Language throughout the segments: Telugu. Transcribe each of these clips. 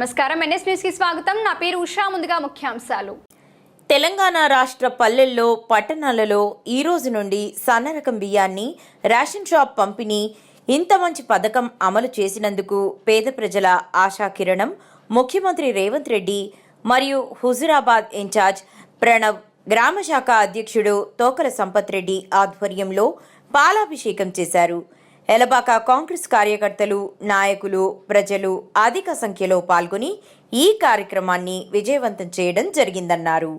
నమస్కారం. ఎన్ఎస్ న్యూస్కి స్వాగతం. నా పేరు ఉషా. ముందుగా ముఖ్యాంశాలు. తెలంగాణ రాష్ట్ర పల్లెల్లో పట్టణాలలో ఈ రోజు నుండి సన్నరకం బియ్యాన్ని రేషన్ షాప్ పంపిణీ ఇంత మంచి పథకం అమలు చేసినందుకు పేద ప్రజల ఆశాకిరణం ముఖ్యమంత్రి రేవంత్ రెడ్డి మరియు హుజురాబాద్ ఇన్ఛార్జ్ ప్రణవ్ గ్రామ శాఖ అధ్యక్షుడు తోకల సంపత్ రెడ్డి ఆధ్వర్యంలో పాలాభిషేకం చేశారు. ఎలబాక కాంగ్రెస్ కార్యకర్తలు నాయకులు ప్రజలు అధిక సంఖ్యలో పాల్గొని ఈ కార్యక్రమాన్ని విజయవంతం చేయడం జరిగిందన్నారు.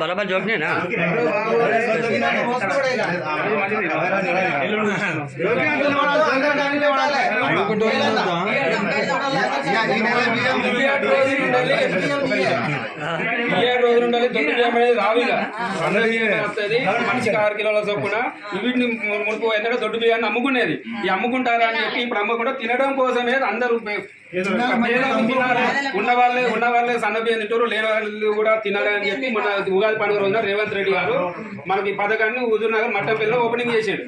బలబా జోక్నేనా? ఎల్లుండి చూస్తున్నాం చంద్రకాంతి వాడాలి రోజులు ఉండాలి దొడ్డు బియ్యం అనేది రావు వస్తుంది మనిషికి ఆరు కిలోల చొప్పున వీటిని మునుపు ఎందుకంటే దొడ్డు బియ్యాన్ని అమ్ముకునేది ఈ అమ్ముకుంటారా అని చెప్పి ఇప్పుడు అమ్మకుండా తినడం కోసమే అందరూ ఉన్నవాళ్ళే ఉన్నవాళ్ళే ఉన్న వాళ్ళే ఉన్న వాళ్ళే సన్న బియ్యం తింటారు లేని వాళ్ళు కూడా తినాలని చెప్పి మన ఉగాది పండుగ రోజున రేవంత్ రెడ్డి గారు మనకి ఈ పథకాన్ని హుజూర్ నగర్ మట్టంపల్లిలో ఓపెనింగ్ చేశాడు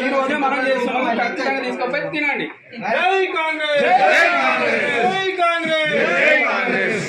ఈ రోజే మనం చేస్తున్నాం ఖచ్చితంగా తీసుకొని తినండి జై కాంగ్రెస్ జై కాంగ్రెస్ జై కాంగ్రెస్ జై కాంగ్రెస్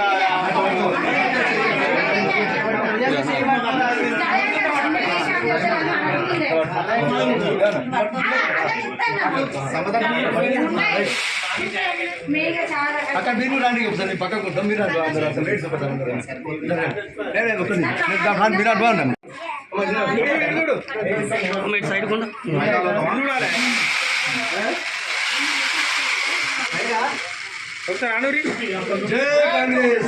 అక్కడ మీరు రండి ఒకసారి పక్కకు మీరు అసలు రేట్ చెప్పారు నేను ఒక మీరు. అడ్వాన్ సైడ్ కొండ అనురి జై కాంగ్రెస్.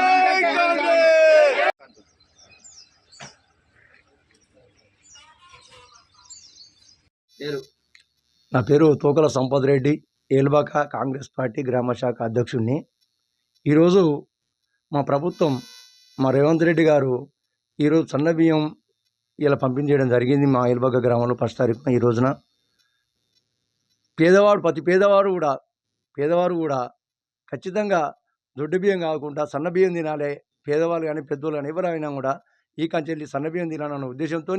పేరు? నా పేరు తోకల సంపద్ రెడ్డి ఏల్బాక కాంగ్రెస్ పార్టీ గ్రామ శాఖ అధ్యక్షుడిని ఈరోజు మా ప్రభుత్వం మా రేవంత్ రెడ్డి గారు ఈరోజు సన్న బియ్యం ఇలా పంపించేయడం జరిగింది మా ఏల్బాక గ్రామంలో ఫస్ట్ తారీఖున ఈ రోజున. పేదవాడు ప్రతి పేదవాడు కూడా పేదవారు కూడా ఖచ్చితంగా దొడ్డు బియ్యం కాకుండా సన్న బియ్యం తినాలి పేదవాళ్ళు కానీ పెద్దవాళ్ళు కానీ ఎవరైనా కూడా ఈ కంచెల్లి సన్న బియ్యం తినాలన్న ఉద్దేశంతో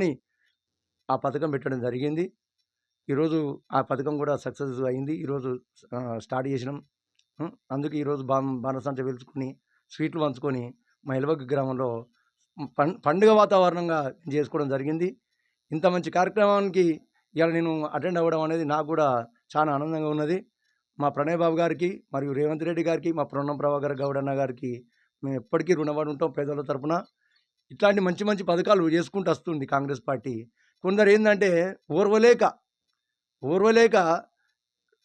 ఆ పథకం పెట్టడం జరిగింది. ఈరోజు ఆ పథకం కూడా సక్సెస్ అయింది. ఈరోజు స్టార్ట్ చేసినాం. అందుకే ఈరోజు బా బాణసంచ వెలుచుకొని స్వీట్లు పంచుకొని మా ఎలవగ్గ గ్రామంలో పండుగ వాతావరణంగా చేసుకోవడం జరిగింది. ఇంత మంచి కార్యక్రమానికి ఇవాళ నేను అటెండ్ అవ్వడం అనేది నాకు కూడా చాలా ఆనందంగా ఉన్నది. మా ప్రణయ్ బాబు గారికి మరియు రేవంత్ రెడ్డి గారికి మా ప్రణం ప్రభాకర్ గౌడన్న గారికి మేము ఎప్పటికీ రుణపడి ఉంటాం పేదల తరఫున ఇట్లాంటి మంచి మంచి పథకాలు చేసుకుంటూ వస్తుంది కాంగ్రెస్ పార్టీ. కొందరు ఏంటంటే ఓర్వలేక ఓర్వలేక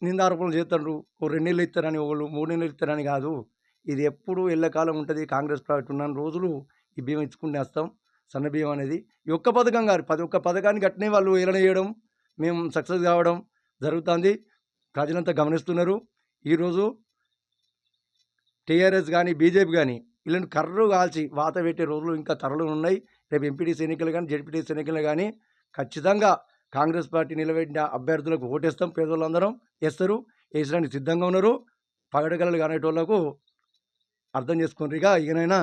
నిందారోపణలు చేస్తారు ఓ రెండు నెలలు ఇస్తారని వాళ్ళు మూడు నెలలు ఇస్తారని కాదు. ఇది ఎప్పుడు ఎల్లకాలం ఉంటుంది. కాంగ్రెస్ ప్రభుత్వం ఉన్న రోజులు ఈ బియ్యం ఇచ్చుకుంటూ వస్తాం సన్న బియ్యం అనేది ఈ ఒక్క పథకం కాదు పది ఒక్క పథకానికి అట్నే వాళ్ళు ఏలన చేయడం మేము సక్సెస్ కావడం జరుగుతుంది. ప్రజలంతా గమనిస్తున్నారు. ఈరోజు టీఆర్ఎస్ కానీ బీజేపీ కానీ వీళ్ళని కర్రు కాల్చి వాత పెట్టే రోజులు ఇంకా తరలు ఉన్నాయి. రేపు ఎంపీటీసీ ఎన్నికలు కానీ జడ్పీటీసీ ఎన్నికలు కానీ ఖచ్చితంగా కాంగ్రెస్ పార్టీ నిలబెట్టిన అభ్యర్థులకు ఓటేస్తాం పేదోళ్ళందరం వేస్తారు వేసడానికి సిద్ధంగా ఉన్నారు. పగడగలలు కానేటోళ్ళకు అర్థం చేసుకుని ఇక ఇకనైనా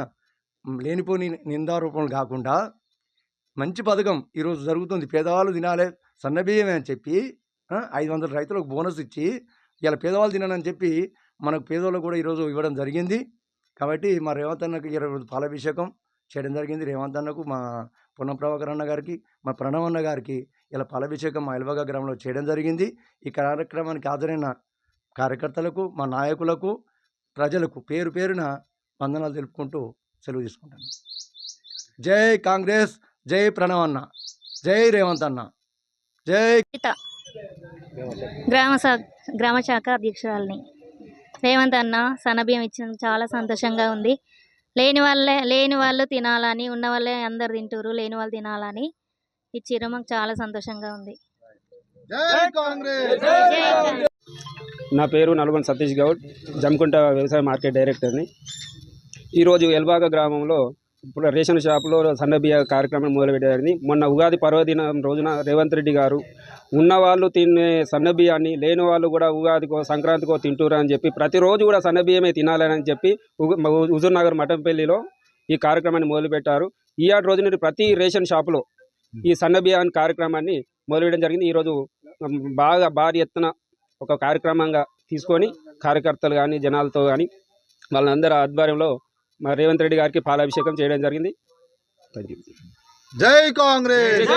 లేనిపోని నిందారూపణలు కాకుండా మంచి పథకం ఈరోజు జరుగుతుంది. పేదవాళ్ళు తినాలే సన్నబియ్యమే అని చెప్పి ఐదు వందల రైతులకు బోనస్ ఇచ్చి ఇలా పేదవాళ్ళు తినని చెప్పి మనకు పేదవాళ్ళు కూడా ఈరోజు ఇవ్వడం జరిగింది. కాబట్టి మా రేవంత్ అన్నకు ఇరవై రోజు పాలాభిషేకం చేయడం జరిగింది. రేవంత్ అన్నకు మా పొన్నం ప్రభాకర్ అన్న గారికి మా ప్రణవ్ అన్న గారికి ఇలా పాలభిషేకం మా ఎల్వగా గ్రామంలో చేయడం జరిగింది. ఈ కార్యక్రమానికి హాజరైన కార్యకర్తలకు మా నాయకులకు ప్రజలకు పేరు పేరున వందనాలు తెలుపుకుంటూ సెలవు తీసుకుంటాను జై కాంగ్రెస్ జై ప్రణవ్ అన్న జై రేవంత్ అన్న జై గ్రామ గ్రామ శాఖ అధ్యక్షురాలని. రేవంత్ అన్న సనభ్యం ఇచ్చిన చాలా సంతోషంగా ఉంది. లేని వాళ్ళే లేని వాళ్ళు తినాలని ఉన్న వాళ్ళే అందరు తింటారు లేని వాళ్ళు తినాలని ఇచ్చిర్రు మాకు చాలా సంతోషంగా ఉంది. జై కాంగ్రెస్! నా పేరు నల్గొండ సతీష్ గౌడ్ జమ్కుంట వ్యవసాయ మార్కెట్ డైరెక్టర్ని. ఈరోజు ఎల్బాగ గ్రామంలో ఇప్పుడు రేషన్ షాపులో సన్నబియ్య కార్యక్రమం మొదలుపెట్టారని మొన్న ఉగాది పర్వదినం రోజున రేవంత్ రెడ్డి గారు ఉన్నవాళ్ళు తినే సన్నబియ్యాన్ని లేని వాళ్ళు కూడా ఉగాదికో సంక్రాంతికో తింటురు అని చెప్పి ప్రతిరోజు కూడా సన్నబియ్యమే తినాలని చెప్పి హుజూర్ హుజూర్ నగర్ మఠంపల్లిలో ఈ కార్యక్రమాన్ని మొదలుపెట్టారు. ఈ ఆరు రోజు నుండి ప్రతి రేషన్ షాపులో ఈ సన్నబియ్యాన్ని కార్యక్రమాన్ని మొదలుపెట్టడం జరిగింది. ఈరోజు బాగా భారీ ఎత్తున ఒక కార్యక్రమంగా తీసుకొని కార్యకర్తలు కానీ జనాలతో కానీ వాళ్ళందరి ఆధ్వర్యంలో మా రేవంత్ రెడ్డి గారికి పాలాభిషేకం చేయడం జరిగింది. జై కాంగ్రెస్!